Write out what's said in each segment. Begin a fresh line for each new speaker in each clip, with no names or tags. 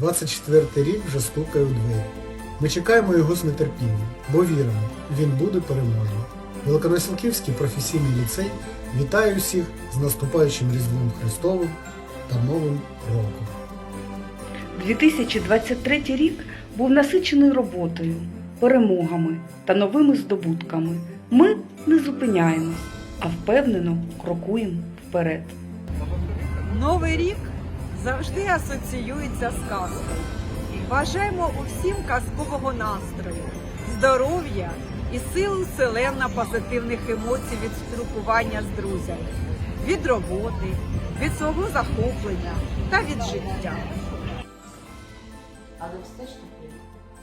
24 рік вже стукає у двері. Ми чекаємо його з нетерпінням, бо віримо, він буде переможний. Великоносілківський професійний ліцей вітає усіх з наступаючим Різдвом Христовим та Новим роком.
2023 рік був насичений роботою, перемогами та новими здобутками. Ми не зупиняємось, а впевнено крокуємо вперед.
Новий рік завжди асоціюється з казкою. Бажаємо усім казкового настрою, здоров'я і сил вселенна позитивних емоцій від спілкування з друзями, від роботи, від свого захоплення та від життя.
Але все ж таки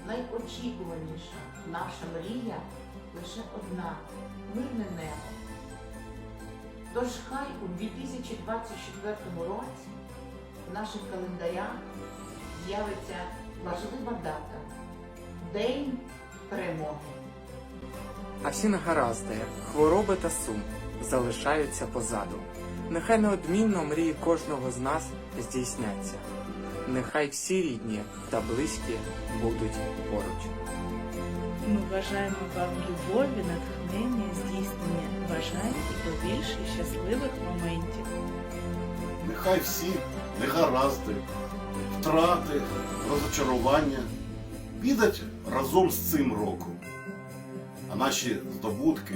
найочікуваніша наша мрія лише одна мирне небо. Тож хай у 2024 році в наших календарях з'явиться важлива дата День перемоги.
А всі негаразди, хвороби та сум залишаються позаду. Нехай неодмінно мрії кожного з нас здійсняться. Нехай всі рідні та близькі будуть поруч.
Ми бажаємо вам любові, натхнення, здійснення бажань і побільше щасливих моментів.
Нехай всі негаразди, втрати, розочарування підуть разом з цим роком. А наші здобутки,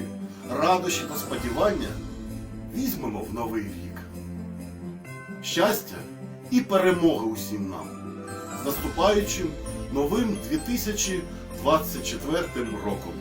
радощі та сподівання візьмемо в новий рік. Щастя і перемоги усім нам з наступаючим новим 2024 роком.